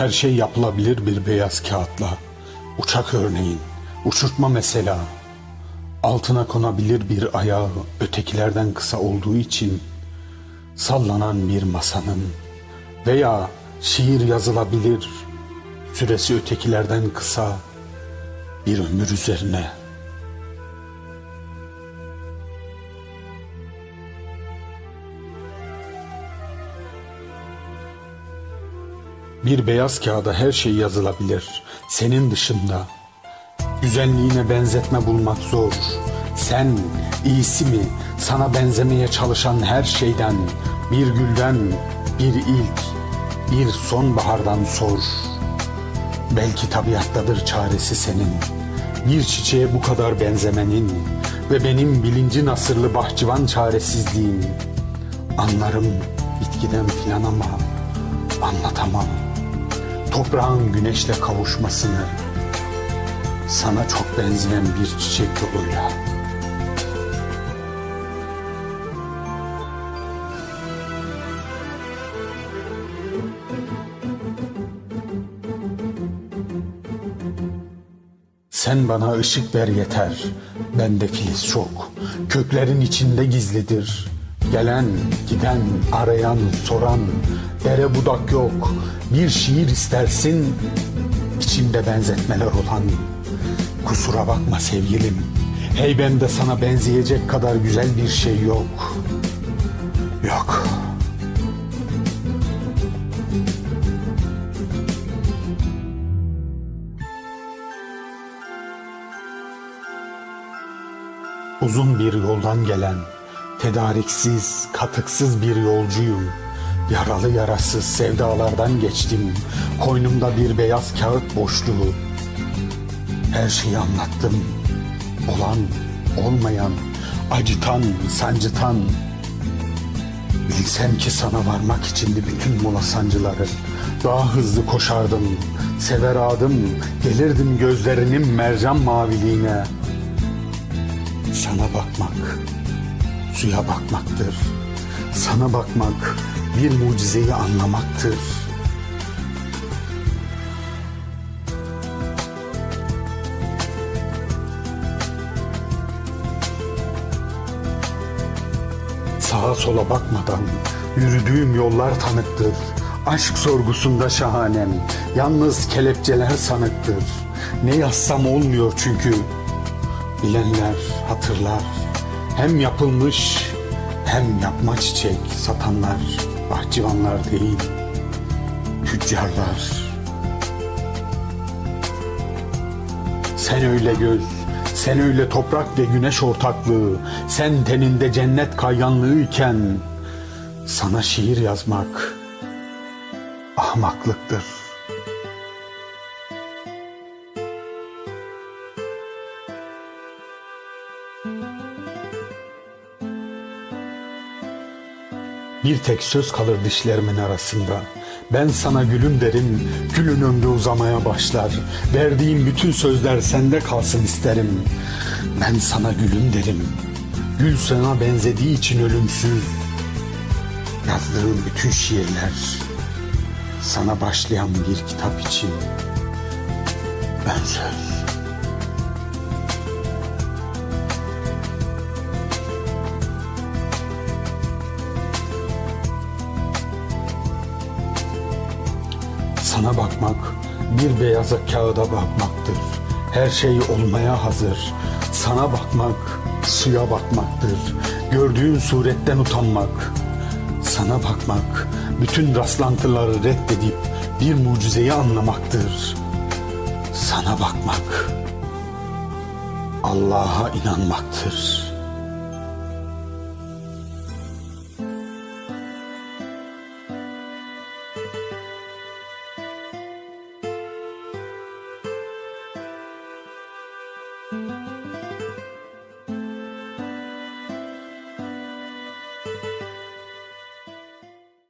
Her şey yapılabilir bir beyaz kağıtla. Uçak örneğin, uçurtma mesela. Altına konabilir bir ayağı ötekilerden kısa olduğu için sallanan bir masanın veya şiir yazılabilir süresi ötekilerden kısa bir ömür üzerine. Bir beyaz kağıda her şey yazılabilir. Senin dışında. Güzelliğine benzetme bulmak zor. Sen iyisi mi sana benzemeye çalışan her şeyden, bir gülden, bir ilk, bir sonbahardan sor. Belki tabiattadır çaresi senin. Bir çiçeğe bu kadar benzemenin ve benim bilincin asırlı bahçıvan çaresizliğim. Anlarım bitkiden filan ama anlatamam. Toprağın güneşle kavuşmasını sana çok benzeyen bir çiçek yoluyla. Sen bana ışık ver yeter. Bende filiz çok. Köklerin içinde gizlidir. Gelen, giden, arayan, soran. Dere budak yok. Bir şiir istersin. içinde benzetmeler olan. Kusura bakma sevgilim. Heybemde sana benzeyecek kadar güzel bir şey yok. Yok. Uzun bir yoldan gelen, tedariksiz, katıksız bir yolcuyum. Yaralı yarasız sevdalardan geçtim. Koynumda bir beyaz kağıt boşluğu. Her şeyi anlattım. Olan, olmayan, acıtan, sancıtan. Bilsem ki sana varmak içindi bütün mola sancıları. Daha hızlı koşardım, sever adım, gelirdim gözlerinin mercan maviliğine. Sana bakmak, suya bakmaktır. Sana bakmak, bir mucizeyi anlamaktır. Sağa sola bakmadan yürüdüğüm yollar tanıktır. Aşk sorgusunda şahanem, yalnız kelepçeler sanıktır. Ne yazsam olmuyor çünkü Bilenler hatırlar. Hem yapılmış hem yapma çiçek satanlar bahçıvanlar değil. Tüccarlar. Sen öyle göz, sen öyle toprak ve güneş ortaklığı, sen teninde cennet kayganlığı iken sana şiir yazmak ahmaklıktır. Bir tek söz kalır dişlerimin arasında. Ben sana gülüm derim, gülün ömrü uzamaya başlar. Verdiğim bütün sözler sende kalsın isterim. Ben sana gülüm derim, gül sana benzediği için ölümsüz. Yazdığım bütün şiirler, sana başlayan bir kitap için ön söz. Sana bakmak bir beyaza kağıda bakmaktır. Her şey olmaya hazır. Sana bakmak suya bakmaktır. Gördüğün suretten utanmak. Sana bakmak bütün rastlantıları reddedip bir mucizeyi anlamaktır. Sana bakmak Allah'a inanmaktır.''